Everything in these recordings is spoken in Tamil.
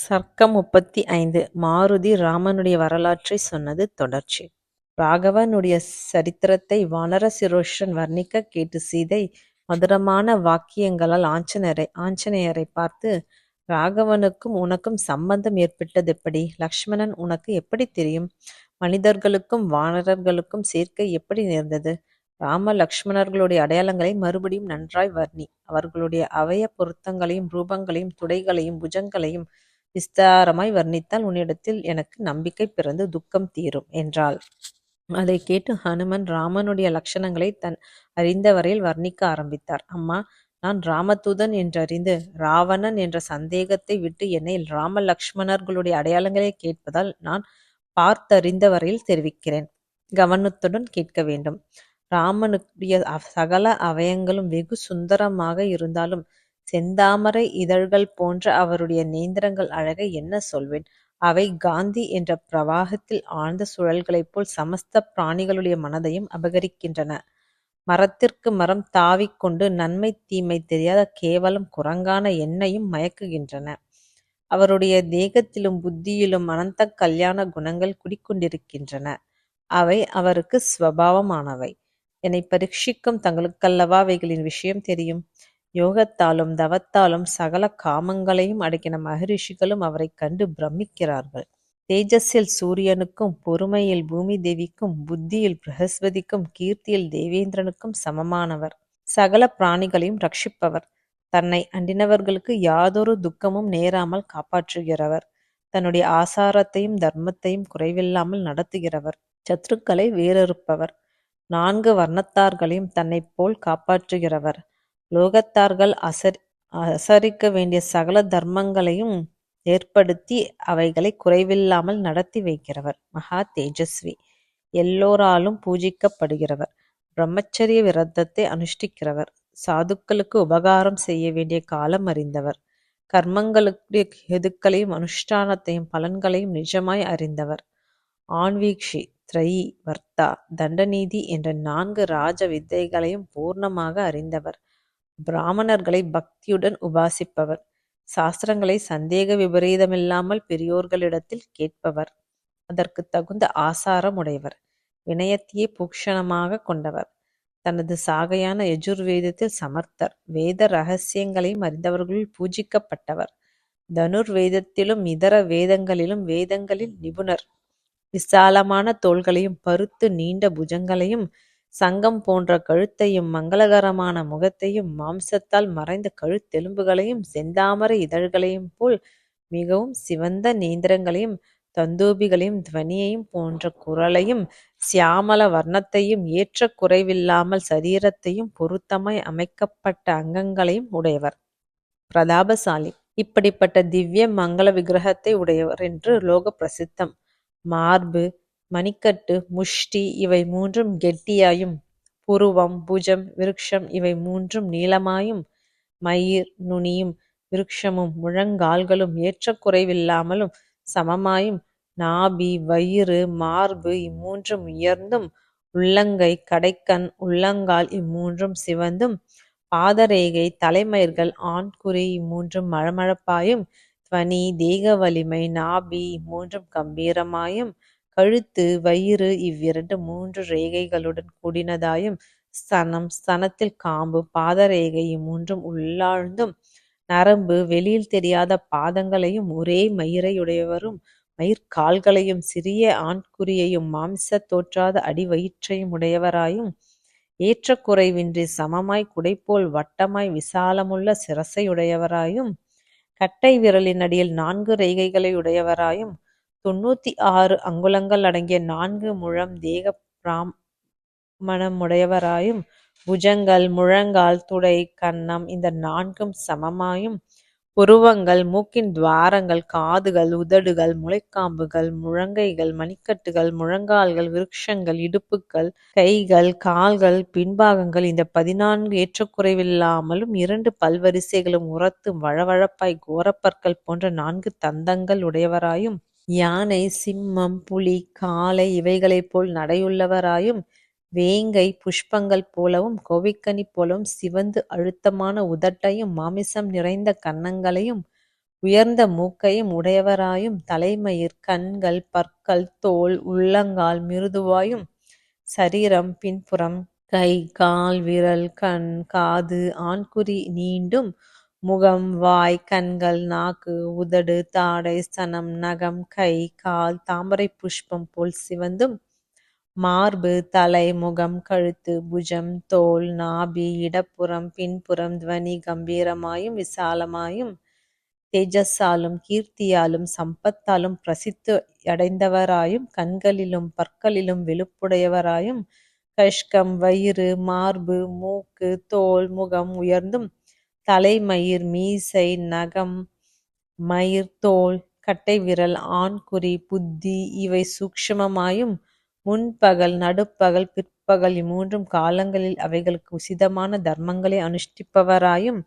சர்க்கம் முப்பத்தி ஐந்து மாருதி ராமனுடைய வரலாற்றை சொன்னது தொடர்ச்சி. ராகவனுடைய சரித்திரத்தை வானர சிரோஷன் வர்ணிக்க கேட்டு சீதை மதுரமான வாக்கியங்களால் ஆஞ்சநேயரை ஆஞ்சநேயரை பார்த்து ராகவனுக்கும் உனக்கும் சம்பந்தம் ஏற்பட்டது எப்படி லக்ஷ்மணன் உனக்கு எப்படி தெரியும்? மனிதர்களுக்கும் வானரர்களுக்கும் சேர்க்கை எப்படி நேர்ந்தது? ராம லக்ஷ்மணர்களுடைய அடையாளங்களை மறுபடியும் நன்றாய் வர்ணி. அவர்களுடைய அவய பொருத்தங்களையும் ரூபங்களையும் துடைகளையும் புஜங்களையும் விஸ்தாரமாய் வர்ணித்தால் உன்னிடத்தில் எனக்கு நம்பிக்கை பிறந்து துக்கம் தீரும் என்றாள். அதை கேட்டு ஹனுமன் ராமனுடைய லட்சணங்களை தன் அறிந்த வரையில் வர்ணிக்க ஆரம்பித்தார். அம்மா நான் ராமதூதன் என்றறிந்து ராவணன் என்ற சந்தேகத்தை விட்டு என்னை ராம லக்ஷ்மணர்களுடைய அடையாளங்களைக் கேட்பதால் நான் பார்த்தறிந்த வரையில் தெரிவிக்கிறேன். கவனத்துடன் கேட்க வேண்டும். ராமனுடைய சகல அவயங்களும் வெகு சுந்தரமாக இருந்தாலும் செந்தாமரை இதழ்கள் போன்ற அவருடைய நேந்திரங்கள் அழகை என்ன சொல்வேன்? அவை காந்தி என்ற பிரவாகத்தில் ஆழ்ந்த சுழல்களைப் போல் சமஸ்த பிராணிகளுடைய மனதையும் அபகரிக்கின்றன. மரத்திற்கு மரம் தாவிக் கொண்டு நன்மை தீமை தெரியாத கேவலம் குரங்கான எண்ணையும் மயக்குகின்றன. அவருடைய தேகத்திலும் புத்தியிலும் அனந்த கல்யாண குணங்கள் குடிக்கொண்டிருக்கின்றன. அவை அவருக்கு ஸ்வபாவமானவை. என்னை பரீட்சிக்கும் தங்களுக்கல்லவா அவைகளின் விஷயம் தெரியும். யோகத்தாலும் தவத்தாலும் சகல காமங்களையும் அடக்கின மகரிஷிகளும் அவரை கண்டு பிரமிக்கிறார்கள். தேஜஸில் சூரியனுக்கும் பொறுமையில் பூமி தேவிக்கும் புத்தியில் பிரகஸ்பதிக்கும் கீர்த்தியில் தேவேந்திரனுக்கும் சமமானவர். சகல பிராணிகளையும் ரட்சிப்பவர். தன்னை அண்டினவர்களுக்கு யாதொரு துக்கமும் நேராமல் காப்பாற்றுகிறவர். தன்னுடைய ஆசாரத்தையும் தர்மத்தையும் குறைவில்லாமல் நடத்துகிறவர். சத்துருக்களை வேறறுப்பவர் நான்கு வர்ணத்தார்களையும் தன்னைப் போல் காப்பாற்றுகிறவர். லோகத்தார்கள் அசரிக்க வேண்டிய சகல தர்மங்களையும் ஏற்படுத்தி அவைகளை குறைவில்லாமல் நடத்தி வைக்கிறவர். மகா தேஜஸ்வி. எல்லோராலும் பூஜிக்கப்படுகிறவர். பிரம்மச்சரிய விரதத்தை அனுஷ்டிக்கிறவர். சாதுக்களுக்கு உபகாரம் செய்ய வேண்டிய காலம் அறிந்தவர். கர்மங்களுடைய எதுக்களையும் அனுஷ்டானத்தையும் பலன்களையும் நிஜமாய் அறிந்தவர். ஆன்வீக்ஷி த்ரயி வர்த்தா தண்டநீதி என்ற நான்கு ராஜ வித்தைகளையும் பூர்ணமாக அறிந்தவர். பிராமணர்களை பக்தியுடன் உபாசிப்பவர். சாஸ்திரங்களை சந்தேக விபரீதமில்லாமல் பெரியோர்களிடத்தில் கேட்பவர். அதற்கு தகுந்த ஆசாரம் உடையவர். வினயத்தையே பூக்ஷணமாக கொண்டவர். தனது சாகையான யஜுர்வேதத்தில் சமர்த்தர். வேத ரகசியங்களையும் அறிந்தவர்களுள் பூஜிக்கப்பட்டவர். தனுர்வேதத்திலும் இதர வேதங்களிலும் வேதங்களில் நிபுணர். விசாலமான தோள்களையும் பருத்து நீண்ட புஜங்களையும் சங்கம் போன்ற கழுத்தையும் மங்களகரமான முகத்தையும் மாம்சத்தால் மறைந்த கழுத்தெலும்புகளையும் செந்தாமரை இதழ்களையும் போல் மிகவும் சிவந்த நேந்திரங்களையும் தந்தூபிகளையும் துவனியையும் போன்ற குரலையும் சியாமல வர்ணத்தையும் ஏற்ற குறைவில்லாமல் சரீரத்தையும் பொருத்தமாய் அமைக்கப்பட்ட அங்கங்களையும் உடையவர். பிரதாபசாலி. இப்படிப்பட்ட திவ்ய மங்கள விக்கிரகத்தை உடையவர் என்று லோக பிரசித்தம். மார்பு மணிக்கட்டு முஷ்டி இவை மூன்றும் கெட்டியாயும் புருவம் புஜம் விருக்ஷம் இவை மூன்றும் நீளமாயும் மயிர் நுனியும் விருக்ஷமும் முழங்கால்களும் ஏற்றக்குறைவில்லாமலும் சமமாயும் நாபி வயிறு மார்பு இம்மூன்றும் உயர்ந்தும் உள்ளங்கை கடைக்கண் உள்ளங்கால் இம்மூன்றும் சிவந்தும் பாதரேகை தலைமயிர்கள் ஆண்குறி இம்மூன்றும் மழமழப்பாயும் துவனி தேக வலிமை நாபி இம்மூன்றும் கம்பீரமாயும் கழுத்து வயிறு இவ்விரண்டு மூன்று ரேகைகளுடன் கூடினதாயும் ஸ்தனம் ஸ்தனத்தில் காம்பு பாதரேகை இம்மூன்றும் உள்ளாழ்ந்தும் நரம்பு வெளியில் தெரியாத பாதங்களையும் ஒரே மயிரையுடையவரும் மயிர்கால்களையும் சிறிய ஆண்குறியையும் மாம்ச தோற்றாத அடிவயிற்றையும் உடையவராயும் ஏற்றக்குறைவின்றி சமமாய் குடைபோல் வட்டமாய் விசாலமுள்ள சிரசையுடையவராயும் கட்டை விரலின் அடியில் நான்கு ரேகைகளை உடையவராயும் தொண்ணூத்தி ஆறு அங்குலங்கள் அடங்கிய நான்கு முழம் தேக பிராமணமுடையவராயும் புஜங்கள் முழங்கால் துடை கன்னம் இந்த நான்கும் சமமாயும். புருவங்கள் மூக்கின் துவாரங்கள் காதுகள் உதடுகள் முளைக்காம்புகள் முழங்கைகள் மணிக்கட்டுகள் முழங்கால்கள் விருட்சங்கள் இடுப்புகள் கைகள் கால்கள் பின்பாகங்கள் இந்த பதினான்கு ஏற்றக்குறைவில்லாமலும் இரண்டு பல்வரிசைகளும் உரத்து வழவழப்பாய் கோரப்பற்கள் போன்ற நான்கு தந்தங்கள் உடையவராயும் யானை சிம்மம் புலி காளை இவைகளைப் போல் நடையுள்ளவராயும் வேங்கை புஷ்பங்கள் போலவும் கோவிக்கனி போலவும் சிவந்து அழுத்தமான உதட்டையும் மாமிசம் நிறைந்த கன்னங்களையும் உயர்ந்த மூக்கையும் உடையவராயும் தலைமயிர் கண்கள் பற்கள் தோல் உள்ளங்கால் மிருதுவாயும் சரீரம் பின்புறம் கை கால் விரல் கண் காது ஆண்குறி நீண்டும் முகம் வாய் கண்கள் நாக்கு உதடு தாடை ஸ்தனம் நகம் கை கால் தாமரை புஷ்பம் போல் சிவந்தும் மார்பு தலை முகம் கழுத்து புஜம் தோல் நாபி இடப்புறம் பின்புறம் துவனி கம்பீரமாயும் விசாலமாயும் தேஜஸாலும் கீர்த்தியாலும் சம்பத்தாலும் பிரசித்து அடைந்தவராயும் கண்களிலும் பற்களிலும் வெளுப்புடையவராயும் கஷ்கம் வயிறு மார்பு மூக்கு தோல் முகம் உயர்ந்தும் தலைமயிர் மீசை நகம் மயிர் தோல் கட்டை விரல் ஆண்குறி புத்தி இவை சூக்ஷமமாயும் முன்பகல் நடுப்பகல் பிற்பகல் இம்மூன்றும் காலங்களில் அவைகளுக்கு உசிதமான தர்மங்களை அனுஷ்டிப்பவராயும்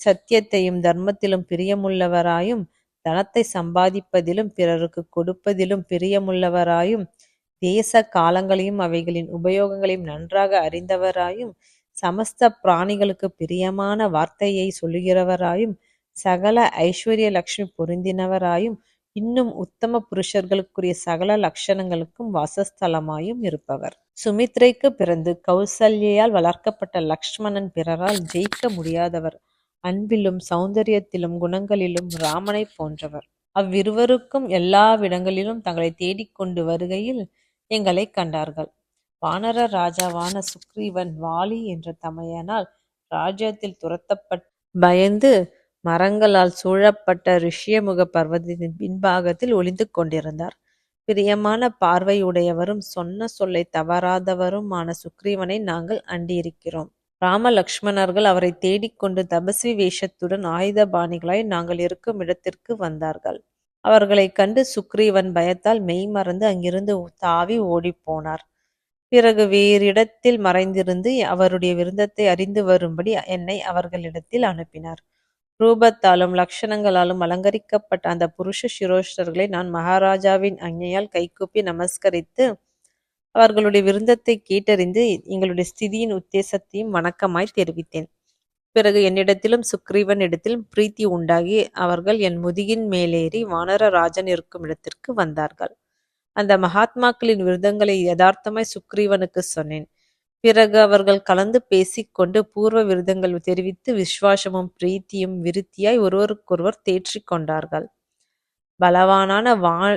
சத்தியத்தையும் தர்மத்திலும் பிரியமுள்ளவராயும் தனத்தை சம்பாதிப்பதிலும் பிறருக்கு கொடுப்பதிலும் பிரியமுள்ளவராயும் தேச காலங்களையும் அவைகளின் உபயோகங்களையும் நன்றாக அறிந்தவராயும் சமஸ்த பிராணிகளுக்கு பிரியமான வார்த்தையை சொல்லுகிறவராயும் சகல ஐஸ்வர்ய லக்ஷ்மி பொருந்தினவராயும் இன்னும் உத்தம புருஷர்களுக்குரிய சகல லட்சணங்களுக்கும் வாசஸ்தலமாயும் இருப்பவர். சுமித்ரைக்கு பிறந்து கௌசல்யால் வளர்க்கப்பட்ட லக்ஷ்மணன் பிறரால் ஜெயிக்க முடியாதவர். அன்பிலும் சௌந்தரியத்திலும் குணங்களிலும் ராமனை போன்றவர். அவ்விருவருக்கும் எல்லா விடங்களிலும் தங்களை தேடிக்கொண்டு வருகையில் எங்களை கண்டார்கள். வானர ராஜாவான சுக்ரீவன் வாலி என்ற தமையனால் ராஜ்யத்தில் துரத்தப்பட் பயந்து மரங்களால் சூழப்பட்ட ரிஷியமுக பர்வதத்தின் பின்பாகத்தில் ஒளிந்து கொண்டிருந்தார். பிரியமான பார்வையுடையவரும் சொன்ன சொல்லை தவறாதவருமான சுக்ரீவனை நாங்கள் அண்டியிருக்கிறோம். ராம லக்ஷ்மணர்கள் அவரை தேடிக்கொண்டு தபஸ்வி வேஷத்துடன் ஆயுதபாணிகளாய் நாங்கள் இருக்கும் இடத்திற்கு வந்தார்கள். அவர்களை கண்டு சுக்ரீவன் பயத்தால் மெய்மறந்து அங்கிருந்து தாவி ஓடிப்போனார் பிறகு வேறிடத்தில் மறைந்திருந்து அவருடைய விருந்தத்தை அறிந்து வரும்படி என்னை அவர்களிடத்தில் அனுப்பினார். ரூபத்தாலும் லட்சணங்களாலும் அலங்கரிக்கப்பட்ட அந்த புருஷ சிரோஷ்டர்களை நான் மகாராஜாவின் அஞ்ஞையால் கைகூப்பி நமஸ்கரித்து அவர்களுடைய விருந்தத்தை கேட்டறிந்து எங்களுடைய ஸ்திதியின் உத்தேசத்தையும் வணக்கமாய் தெரிவித்தேன். பிறகு என்னிடத்திலும் சுக்ரீவன் இடத்திலும் பிரீத்தி உண்டாகி அவர்கள் என் முதுகின் மேலேறி வானர ராஜன் இருக்கும் இடத்திற்கு வந்தார்கள். அந்த மகாத்மாக்களின் விருதங்களை யதார்த்தமாய் சுக்ரீவனுக்கு சொன்னேன். பிறகு அவர்கள் கலந்து பேசிக்கொண்டு பூர்வ விருதங்கள் தெரிவித்து விசுவாசமும் பிரீத்தியும் விருத்தியாய் ஒருவருக்கொருவர் தேற்றிக் கொண்டார்கள். பலவானான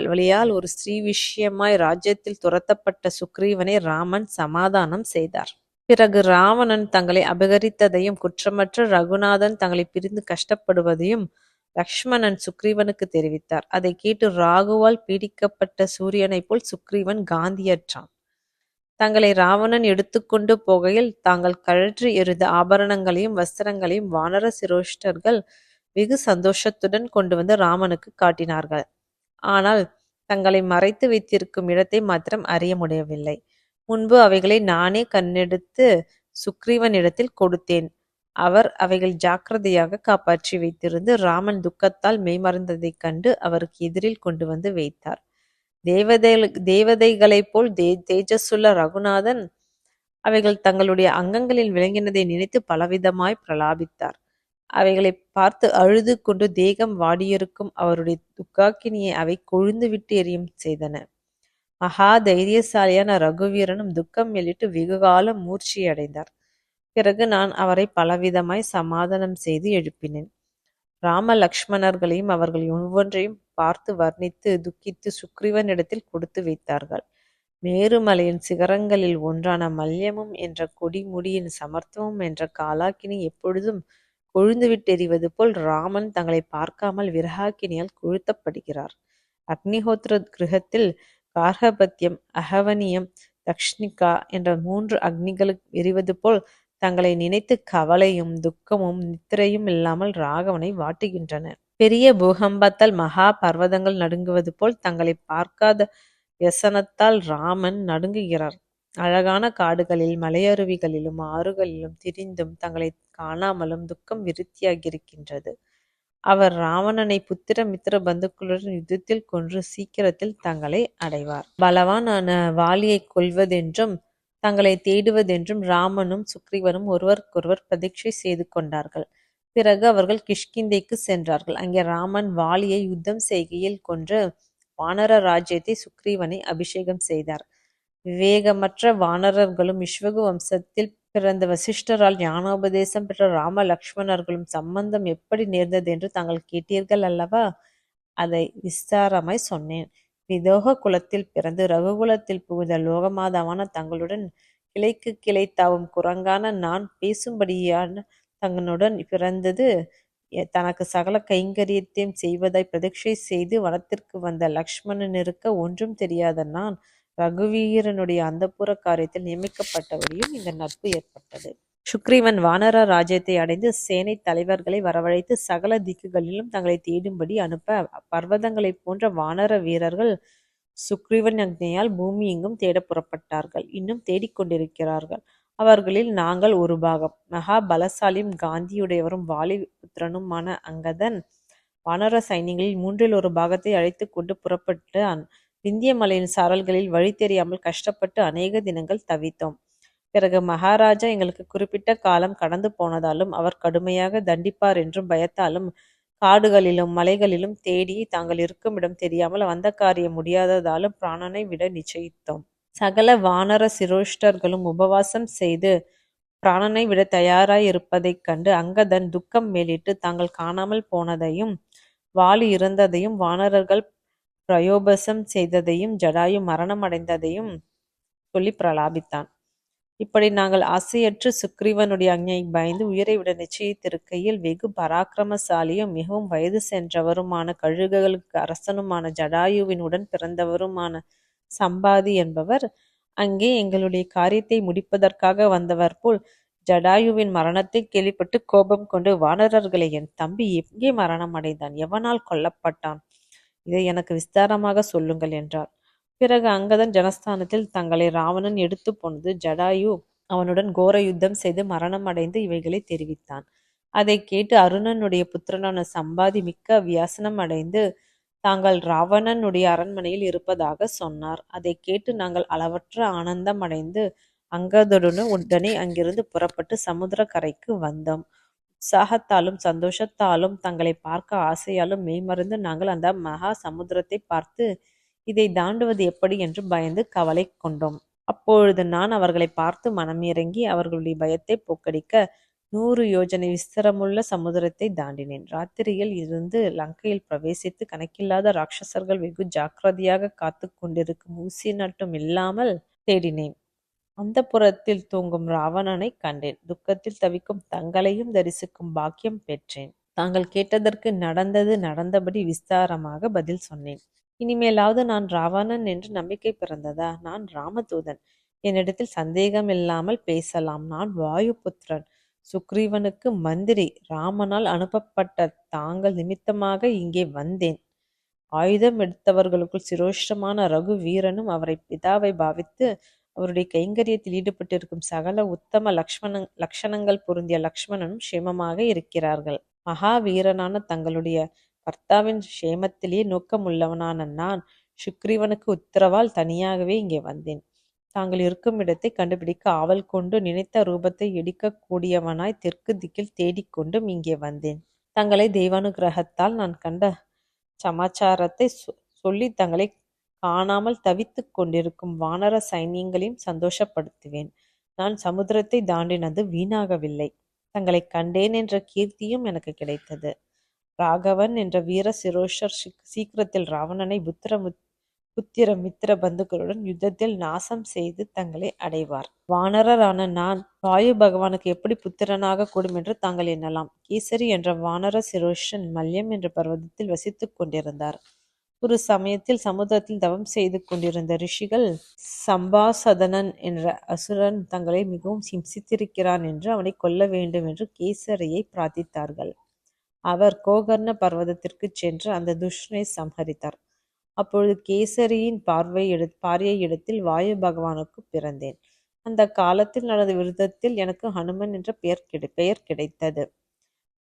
வழியால் ஒரு ஸ்ரீ விஷயமாய் ராஜ்யத்தில் துரத்தப்பட்ட சுக்ரீவனை ராமன் சமாதானம் செய்தார். பிறகு ராவணன் தங்களை அபகரித்ததையும் குற்றமற்ற ரகுநாதன் தங்களை பிரிந்து கஷ்டப்படுவதையும் லக்ஷ்மணன் சுக்ரீவனுக்கு தெரிவித்தார். அதை கேட்டு ராகுவால் பீடிக்கப்பட்ட சூரியனைப் போல் சுக்ரீவன் காந்தியற்றான். தங்களை ராவணன் எடுத்துக்கொண்டு போகையில் தாங்கள் கழற்றி எறிந்த ஆபரணங்களையும் வஸ்திரங்களையும் வானர சிரோஷ்டர்கள் வெகு சந்தோஷத்துடன் கொண்டு வந்து ராமனுக்கு காட்டினார்கள். ஆனால் தங்களை மறைத்து வைத்திருக்கும் இடத்தை மாத்திரம் அறிய முடியவில்லை. முன்பு அவைகளை நானே கண்ணெடுத்து சுக்ரீவனிடத்தில் கொடுத்தேன். அவர் அவைகள் ஜாக்கிரதையாக காப்பாற்றி வைத்திருந்து ராமன் துக்கத்தால் மெய்மறந்ததைக் கண்டு அவருக்கு எதிரில் கொண்டு வந்து வைத்தார். தேவதை தேவதைகளைப் போல் தே தேஜஸுள்ள ரகுநாதன் அவைகள் தங்களுடைய அங்கங்களில் விளங்கினதை நினைத்து பலவிதமாய் பிரலாபித்தார். அவைகளை பார்த்து அழுது கொண்டு தேகம் வாடியிருக்கும் அவருடைய துக்காக்கினியை அவை கொழுந்து விட்டு எரியும் செய்தன. மகா தைரியசாலியான ரகுவீரனும் துக்கம் வெளியிட்டு வெகுகாலம் மூர்ச்சியடைந்தார். பிறகு நான் அவரை பலவிதமாய் சமாதானம் செய்து எழுப்பினேன். ராம லக்ஷ்மணர்களையும் அவர்கள் ஒவ்வொன்றையும் பார்த்து வர்ணித்து துக்கித்து சுக்ரீவனிடத்தில் கொடுத்து வைத்தார்கள். மேருமலையின் சிகரங்களில் ஒன்றான மல்யமும் என்ற கொடிமுடியின் சமர்த்தமும் என்ற காலாக்கினி எப்பொழுதும் கொழுந்துவிட்டெறிவது போல் ராமன் தங்களை பார்க்காமல் விரகாக்கினியால் கொழுத்தப்படுகிறார் அக்னிஹோத்திர கிரகத்தில் கார்கபத்தியம் அகவனியம் தக்ஷ்ணிகா என்ற மூன்று அக்னிகளுக்கு எரிவது போல் தங்களை நினைத்து கவலையும் துக்கமும் நித்திரையும் இல்லாமல் ராகவனை வாட்டுகின்றன பெரிய பூகம்பத்தால் மகா பர்வதங்கள் நடுங்குவது போல் தங்களை பார்க்காத வியசனத்தால் ராமன் நடுங்குகிறார். அழகான காடுகளில் மலையருவிகளிலும் ஆறுகளிலும் திரிந்தும் தங்களை காணாமலும் துக்கம் விருத்தியாகியிருக்கின்றது. அவர் ராவணனை புத்திர மித்திர பந்துக்களுடன் யுத்தத்தில் கொன்று சீக்கிரத்தில் தங்களை அடைவார். பலவானான வாலியை கொள்வதென்றும் தங்களை தேடுவதென்றும் ராமனும் சுக்ரீவனும் ஒருவருக்கொருவர் பிரதீட்சை செய்து கொண்டார்கள் பிறகு அவர்கள் கிஷ்கிந்தைக்கு சென்றார்கள். அங்கே ராமன் வாலியை யுத்தம் செய்கையில் கொன்று வானர ராஜ்யத்தை சுக்ரீவனை அபிஷேகம் செய்தார். விவேகமற்ற வானரர்களும் விஸ்வகு வம்சத்தில் பிறந்த வசிஷ்டரால் ஞானோபதேசம் பெற்ற ராம லக்ஷ்மணர்களும் சம்பந்தம் எப்படி நேர்ந்தது என்று தாங்கள் கேட்டீர்கள் அல்லவா? அதை விஸ்தாரமாய் சொன்னேன். விதோக குலத்தில் பிறந்து ரகுகுலத்தில் புகுந்த லோகமாதாவான தங்களுடன் கிளைக்குக் கிளை தாவும் குரங்கான நான் பேசும்படியான தங்களுடன் பிறந்தது தனக்கு சகல கைங்கரியத்தையும் செய்வதாய் பிரதீட்சை செய்து வனத்திற்கு வந்த லக்ஷ்மணன் இருக்க ஒன்றும் தெரியாத நான் ரகுவீரனுடைய அந்தப்புர காரியத்தில் நியமிக்கப்பட்டபடியும் இந்த நட்பு ஏற்பட்டது. சுக்ரீவன் வானர ராஜ்யத்தை அடைந்து சேனைத் தலைவர்களை வரவழைத்து சகல திக்குகளிலும் தங்களை தேடும்படி அனுப்ப பர்வதங்களைப் போன்ற வானர வீரர்கள் சுக்ரீவன் ஆக்ஞையால் பூமி எங்கும் தேட புறப்பட்டார்கள். இன்னும் தேடிக் கொண்டிருக்கிறார்கள். அவர்களில் நாங்கள் ஒரு பாகம். மகா பலசாலியும் காந்தியுடையவரும் வாலி புத்திரனுமான அங்கதன் வானர சைனிகளில் மூன்றில் ஒரு பாகத்தை அழைத்து கொண்டு புறப்பட்டு விந்திய மலையின் சாரல்களில் வழி தெரியாமல் கஷ்டப்பட்டு அநேக தினங்கள் தவித்தோம். பிறகு மகாராஜா எங்களுக்கு குறிப்பிட்ட காலம் கடந்து போனதாலும் அவர் கடுமையாக தண்டிப்பார் என்றும் பயத்தாலும் காடுகளிலும் மலைகளிலும் தேடி தாங்கள் இருக்குமிடம் தெரியாமல் வந்த காரியம் முடியாததாலும் பிராணனை விட நிச்சயித்தோம். சகல வானர சிரோஷ்டர்களும் உபவாசம் செய்து பிராணனை விட தயாராய் இருப்பதைக் கண்டு அங்கதன் துக்கம் மேலிட்டு தாங்கள் காணாமல் போனதையும் வாலி இறந்ததையும் வானரர்கள் பிரயோபசம் செய்ததையும் ஜடாயு மரணம் அடைந்ததையும் சொல்லி பிரலாபித்தான். இப்படி நாங்கள் ஆசையற்று சுக்ரீவனுடைய ஆக்ஞையைப் பயந்து உயிரை விட நிச்சயித்திருக்கையில் வெகு பராக்கிரமசாலியும் மிகவும் வயது சென்றவருமான கழுகுகளுக்கு அரசனுமான ஜடாயுவின் உடன் பிறந்தவருமான சம்பாதி என்பவர் அங்கே எங்களுடைய காரியத்தை முடிப்பதற்காக வந்தவர் போல் ஜடாயுவின் மரணத்தை கேள்விப்பட்டு கோபம் கொண்டு வானரர்களை என் தம்பி எங்கே மரணம் அடைந்தான்? எவனால் கொல்லப்பட்டான்? இதை எனக்கு விஸ்தாரமாக சொல்லுங்கள் என்றார். பிறகு அங்கதன் ஜனஸ்தானத்தில் தங்களை ராவணன் எடுத்துப் போனது ஜடாயு அவனுடன் கோர யுத்தம் செய்து மரணம் அடைந்து இவைகளை தெரிவித்தான். அதைக் கேட்டு அருணனுடைய புத்திரனான சம்பாதி மிக்க வியாசனம் அடைந்து தாங்கள் ராவணனுடைய அரண்மனையில் இருப்பதாக சொன்னார். அதைக் கேட்டு நாங்கள் அளவற்ற ஆனந்தம் அடைந்து அங்கதனுடன் உடனே அங்கிருந்து புறப்பட்டு சமுத்திரக் கரைக்கு வந்தோம். உற்சாகத்தாலும் சந்தோஷத்தாலும் தங்களைப் பார்க்க ஆசையாலும் மெய்மறந்து நாங்கள் அந்த மகா சமுத்திரத்தைப் பார்த்து இதை தாண்டுவது எப்படி என்று பயந்து கவலை கொண்டோம். அப்பொழுது நான் அவர்களை பார்த்து மனம் இறங்கி அவர்களுடைய பயத்தை போக்கடிக்க நூறு யோஜனை விஸ்தரமுள்ள சமுதிரத்தை தாண்டினேன். ராத்திரியில் இருந்து லங்கையில் பிரவேசித்து கணக்கில்லாத ராட்சசர்கள் வெகு ஜாக்கிரதையாக காத்துக் கொண்டிருக்கும் ஊசி நட்டும் இல்லாமல் தேடினேன். அந்த புறத்தில் தூங்கும் ராவணனைக் கண்டேன். துக்கத்தில் தவிக்கும் தங்களையும் தரிசிக்கும் பாக்கியம் பெற்றேன். தாங்கள் கேட்டதற்கு நடந்தது நடந்தபடி விஸ்தாரமாக பதில் சொன்னேன். இனிமேலாவது நான் ராவணன் என்று நம்பிக்கை பிறந்ததா? நான் ராமதூதன். என்னிடத்தில் சந்தேகமில்லாமல் பேசலாம். நான் வாயுபுத்திரன். சுக்ரீவனுக்கு மந்திரி. ராமனால் அனுப்பப்பட்ட தாங்கள் நிமித்தமாக இங்கே வந்தேன். ஆயுதம் எடுத்தவர்களுக்குள் சிரோஷ்டமான ரகு வீரனும் அவரை பிதாவை பாவித்து அவருடைய கைங்கரியத்தில் ஈடுபட்டிருக்கும் சகல உத்தம லக்ஷ்மண லக்ஷணங்கள் பொருந்திய லக்ஷ்மணனும் க்ஷேமமாக இருக்கிறார்கள். மகாவீரனான தங்களுடைய பர்த்தாவின் க்ஷேமத்திலே நோக்கமுள்ளவனான நான் சுக்ரீவனுக்கு உத்தரவால் தனியாகவே இங்கே வந்தேன். தாங்கள் இருக்குமிடத்தைக் கண்டுபிடிக்க ஆவல் கொண்டு நினைத்த ரூபத்தை எடுக்கக்கூடியவனாய் தெற்கு திக்கில் தேடிக் கொண்டும் இங்கே வந்தேன். தங்களை தெய்வானுகிரகத்தால் நான் கண்ட சமாச்சாரத்தை சொல்லி தங்களை காணாமல் தவித்துக் கொண்டிருக்கும் வானர சைன்யங்களையும் சந்தோஷப்படுத்துவேன். நான் சமுத்திரத்தைத் தாண்டினது வீணாகவில்லை. தங்களைக் கண்டேன் என்ற கீர்த்தியும் எனக்கு கிடைத்தது. ராகவன் என்ற வீர சிரோஷர் சீக்கிரத்தில் ராவணனை புத்திர மித்திர பந்துக்களுடன் யுத்தத்தில் நாசம் செய்து தங்களை அடைவார். வானரரான நான் வாயு பகவானுக்கு எப்படி புத்திரனாகக் கூடும் என்று தாங்கள் எண்ணலாம். கேசரி என்ற வானர சிரோஷன் மல்யம் என்ற பர்வதத்தில் வசித்துக் கொண்டிருந்தார். ஒரு சமயத்தில் சமுத்திரத்தில் தவம் செய்து கொண்டிருந்த ரிஷிகள் சம்பாசதனன் என்ற அசுரன் தங்களை மிகவும் சிம்சித்திருக்கிறான் என்று அவனை கொல்ல வேண்டும் என்று கேசரியை பிரார்த்தித்தார்கள். அவர் கோகர்ண பர்வதத்திற்குச் சென்று அந்த துஷ்ணனை சம்ஹரித்தார். அப்பொழுது கேசரியின் பார்வையிடத்தில் வாயு பகவானுக்குப் பிறந்தேன். அந்த காலத்தில் நடந்த விருதத்தில் எனக்கு ஹனுமன் என்ற பெயர் கிடைத்தது.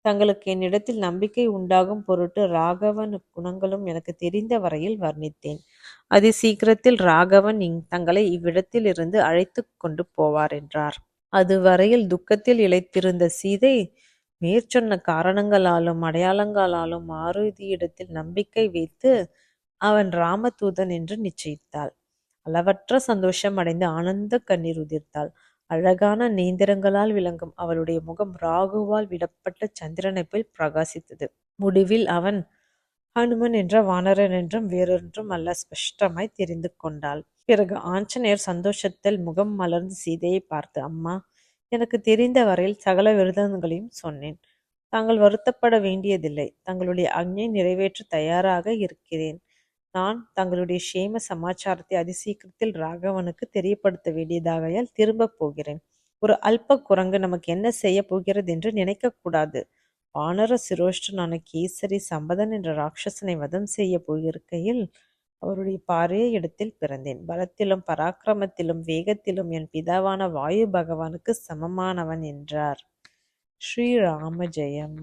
தங்களுக்கு என்னிடத்தில் நம்பிக்கை உண்டாகும் பொருட்டு ராகவன் குணங்களும் எனக்கு தெரிந்த வரையில் வர்ணித்தேன். அதி சீக்கிரத்தில் ராகவன் இங் தங்களை இவ்விடத்திலிருந்து அழைத்து கொண்டு போவார் என்றார். அதுவரையில் துக்கத்தில் இளைத்திருந்த சீதை மேற்சொன்ன காரணங்களாலும் அடையாளங்களாலும் மாருதியிடத்தில் நம்பிக்கை வைத்து அவன் ராமதூதன் என்று நிச்சயித்தாள். அளவற்ற சந்தோஷம் அடைந்து ஆனந்த கண்ணீர் உதிர்த்தாள். அழகான நேந்திரங்களால் விளங்கும் அவளுடைய முகம் ராகுவால் விடப்பட்ட சந்திரனை போல் பிரகாசித்தது. முடிவில் அவன் ஹனுமன் என்ற வானரன் என்றும் வேறொன்றும் அல்ல ஸ்பஷ்டமாய் தெரிந்து கொண்டாள். பிறகு ஆஞ்சநேயர் சந்தோஷத்தில் முகம் மலர்ந்து சீதையை பார்த்து அம்மா எனக்கு தெரிந்த வரையில் சகல விரதங்களையும் சொன்னேன். தாங்கள் வருத்தப்பட வேண்டியதில்லை. தங்களுடைய அஞ்ஞை நிறைவேற்ற தயாராக இருக்கிறேன். நான் தங்களுடைய க்ஷேம சமாச்சாரத்தை அதிசீக்கிரத்தில் ராகவனுக்கு தெரியப்படுத்த வேண்டியதாகையால் திரும்பப் போகிறேன். ஒரு அல்ப குரங்கு நமக்கு என்ன செய்ய போகிறது என்று நினைக்கக்கூடாது வானர சிரோஷ்டனான கேசரி சம்பதன் என்ற ராட்சசனை வதம் செய்ய போயிருக்கையில் அவருடைய பாரிய இடத்தில் பிறந்தேன். பலத்திலும் பராக்கிரமத்திலும் வேகத்திலும் என் பிதாவான வாயு பகவானுக்கு சமமானவன் என்றார். ஸ்ரீராம ஜெயம்.